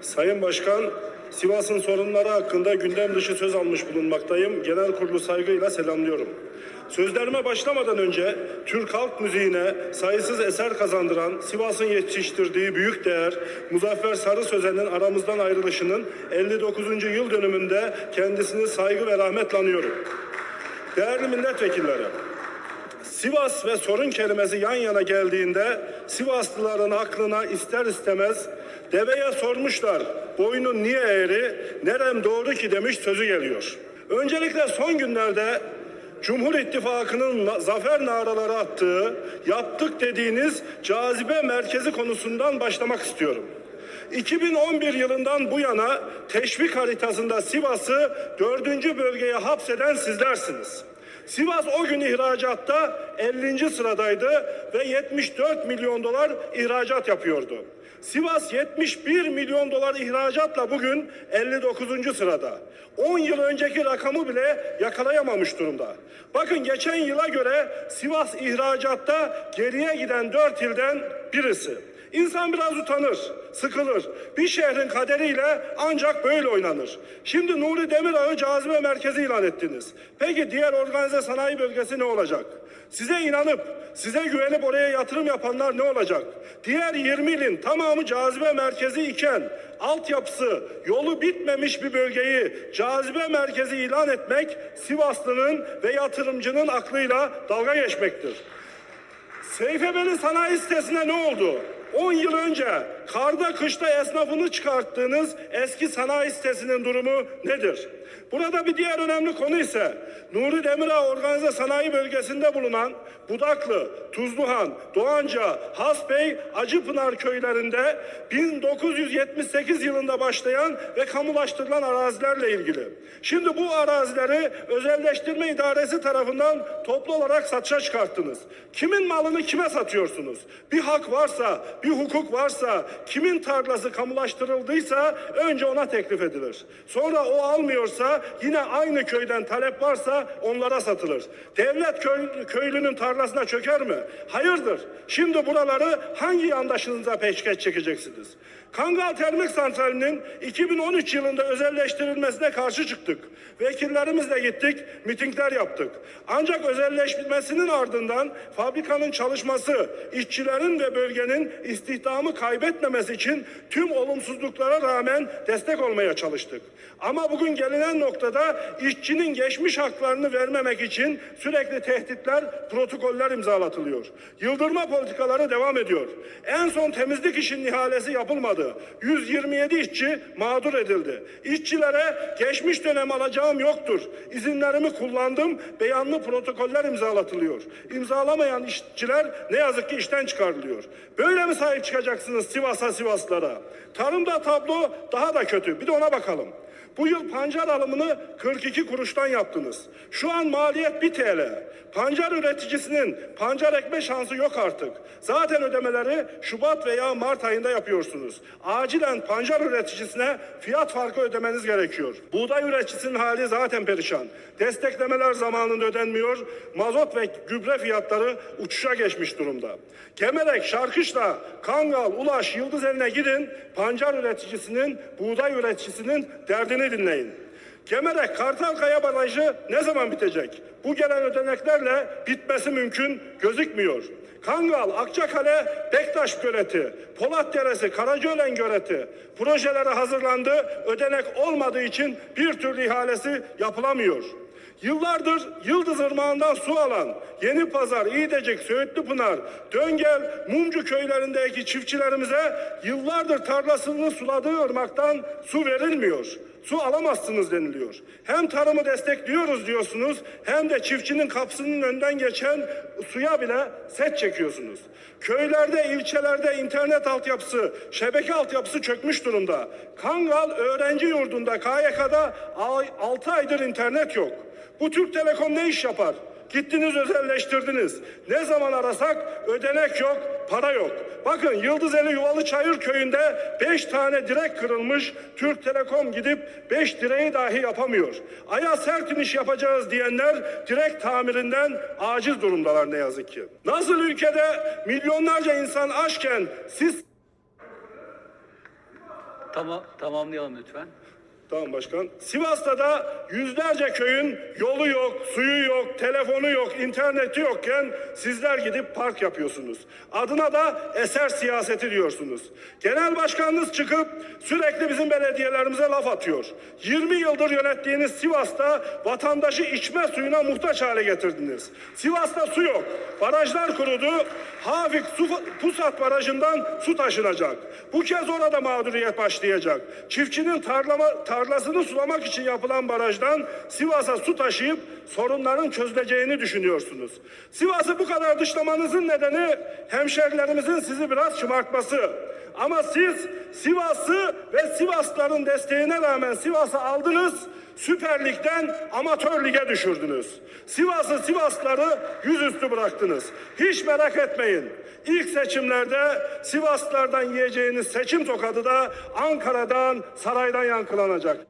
Sayın Başkan, Sivas'ın sorunları hakkında gündem dışı söz almış bulunmaktayım. Genel kurulu saygıyla selamlıyorum. Sözlerime başlamadan önce Türk halk müziğine sayısız eser kazandıran Sivas'ın yetiştirdiği büyük değer Muzaffer Sarı Sözen'in aramızdan ayrılışının 59. yıl dönümünde kendisini saygı ve rahmetle anıyorum. Değerli milletvekilleri, Sivas ve sorun kelimesi yan yana geldiğinde Sivaslıların aklına ister istemez deveye sormuşlar boynun niye eğri nerem doğru ki demiş sözü geliyor. Öncelikle son günlerde Cumhur İttifakı'nın zafer naraları attığı, yaptık dediğiniz cazibe merkezi konusundan başlamak istiyorum. 2011 yılından bu yana teşvik haritasında Sivas'ı dördüncü bölgeye hapseden sizlersiniz. Sivas o gün ihracatta 50. sıradaydı ve 74 milyon dolar ihracat yapıyordu. Sivas 71 milyon dolar ihracatla bugün 59. sırada. 10 yıl önceki rakamı bile yakalayamamış durumda. Bakın geçen yıla göre Sivas ihracatta geriye giden 4 ilden birisi. İnsan biraz utanır, sıkılır. Bir şehrin kaderiyle ancak böyle oynanır. Şimdi Nuri Demirağ'ı cazibe merkezi ilan ettiniz. Peki diğer organize sanayi bölgesi ne olacak? Size inanıp, size güvenip oraya yatırım yapanlar ne olacak? Diğer 20 ilin tamamı cazibe merkezi iken altyapısı, yolu bitmemiş bir bölgeyi cazibe merkezi ilan etmek Sivaslı'nın ve yatırımcının aklıyla dalga geçmektir. Seyfebeli sanayi sitesine ne oldu? 10 yıl önce karda kışta esnafını çıkarttığınız eski sanayi sitesinin durumu nedir? Burada bir diğer önemli konu ise Nuri Demirağ Organize Sanayi Bölgesi'nde bulunan Budaklı, Tuzluhan, Doğanca, Hasbey, Acıpınar köylerinde 1978 yılında başlayan ve kamulaştırılan arazilerle ilgili. Şimdi bu arazileri özelleştirme idaresi tarafından toplu olarak satışa çıkarttınız. Kimin malını kime satıyorsunuz? Bir hak varsa, bir hukuk varsa, kimin tarlası kamulaştırıldıysa önce ona teklif edilir. Sonra o almıyorsa yine aynı köyden talep varsa onlara satılır. Devlet köy- köylünün tarlasına çöker mi? Hayırdır. Şimdi buraları hangi yandaşınıza peşkeş çekeceksiniz? Kangal Termik Santrali'nin 2013 yılında özelleştirilmesine karşı çıktık. Vekillerimizle gittik, mitingler yaptık. Ancak özelleşmesinin ardından fabrikanın çalışması, işçilerin ve bölgenin istihdamı kaybetmemesi için tüm olumsuzluklara rağmen destek olmaya çalıştık. Ama bugün gelinen noktada işçinin geçmiş haklarını vermemek için sürekli tehditler, protokoller imzalatılıyor. Yıldırma politikaları devam ediyor. En son temizlik işin ihalesi yapılmadı. 127 işçi mağdur edildi. İşçilere geçmiş dönem alacağım yoktur. İzinlerimi kullandım. Beyanlı protokoller imzalatılıyor. İmzalamayan işçiler ne yazık ki işten çıkarılıyor. Böyle mi sahip çıkacaksınız Sivas'a Sivaslara? Tarımda tablo daha da kötü. Bir de ona bakalım. Bu yıl pancar alımını 42 kuruştan yaptınız. Şu an maliyet 1 TL. Pancar üreticisinin pancar ekme şansı yok artık. Zaten ödemeleri Şubat veya Mart ayında yapıyorsunuz. Acilen pancar üreticisine fiyat farkı ödemeniz gerekiyor. Buğday üreticisinin hali zaten perişan. Desteklemeler zamanında ödenmiyor. Mazot ve gübre fiyatları uçuşa geçmiş durumda. Kemerek, Şarkışla, Kangal, Ulaş, Yıldız eline gidin. Pancar üreticisinin, buğday üreticisinin derdini dinleyin. Kemerek Kartalkaya Barajı ne zaman bitecek? Bu gelen ödeneklerle bitmesi mümkün gözükmüyor. Kangal, Akçakale, Bektaş Göleti, Polat Deresi, Karacaölen Göleti projeleri hazırlandı. Ödenek olmadığı için bir türlü ihalesi yapılamıyor. Yıllardır Yıldız Irmağı'ndan su alan Yeni Pazar, İğdecik, Söğütlü Pınar, Döngel, Mumcu köylerindeki çiftçilerimize yıllardır tarlasını suladığı ırmaktan su verilmiyor. Su alamazsınız deniliyor. Hem tarımı destekliyoruz diyorsunuz hem de çiftçinin kapısının önden geçen suya bile set çekiyorsunuz. Köylerde, ilçelerde internet altyapısı, şebeke altyapısı çökmüş durumda. Kangal öğrenci yurdunda KYK'da 6 aydır internet yok. Bu Türk Telekom ne iş yapar? Gittiniz özelleştirdiniz. Ne zaman arasak ödenek yok, para yok. Bakın Yıldızeli Yuvalı Çayır köyünde 5 tane direk kırılmış. Türk Telekom gidip 5 direği dahi yapamıyor. Aya sert iniş yapacağız diyenler direk tamirinden aciz durumdalar ne yazık ki. Nasıl ülkede milyonlarca insan açken siz Tamam, tamamlayalım lütfen. Tamam başkan. Sivas'ta da yüzlerce köyün yolu yok, suyu yok, telefonu yok, interneti yokken sizler gidip park yapıyorsunuz. Adına da eser siyaseti diyorsunuz. Genel başkanınız çıkıp sürekli bizim belediyelerimize laf atıyor. 20 yıldır yönettiğiniz Sivas'ta vatandaşı içme suyuna muhtaç hale getirdiniz. Sivas'ta su yok. Barajlar kurudu. Hafik su, Pusat Barajı'ndan su taşınacak. Bu kez orada mağduriyet başlayacak. Çiftçinin tarlama, tarlasını sulamak için yapılan barajdan Sivas'a su taşıyıp sorunların çözüleceğini düşünüyorsunuz. Sivas'ı bu kadar dışlamanızın nedeni hemşerilerimizin sizi biraz şımartması. Ama siz Sivas'ı ve Sivaslıların desteğine rağmen Sivas'ı aldınız, Süper Lig'den amatör lige düşürdünüz. Sivas'ı Sivaslıları yüzüstü bıraktınız. Hiç merak etmeyin. İlk seçimlerde Sivaslılardan yiyeceğiniz seçim tokadı da Ankara'dan, saraydan yankılanacak.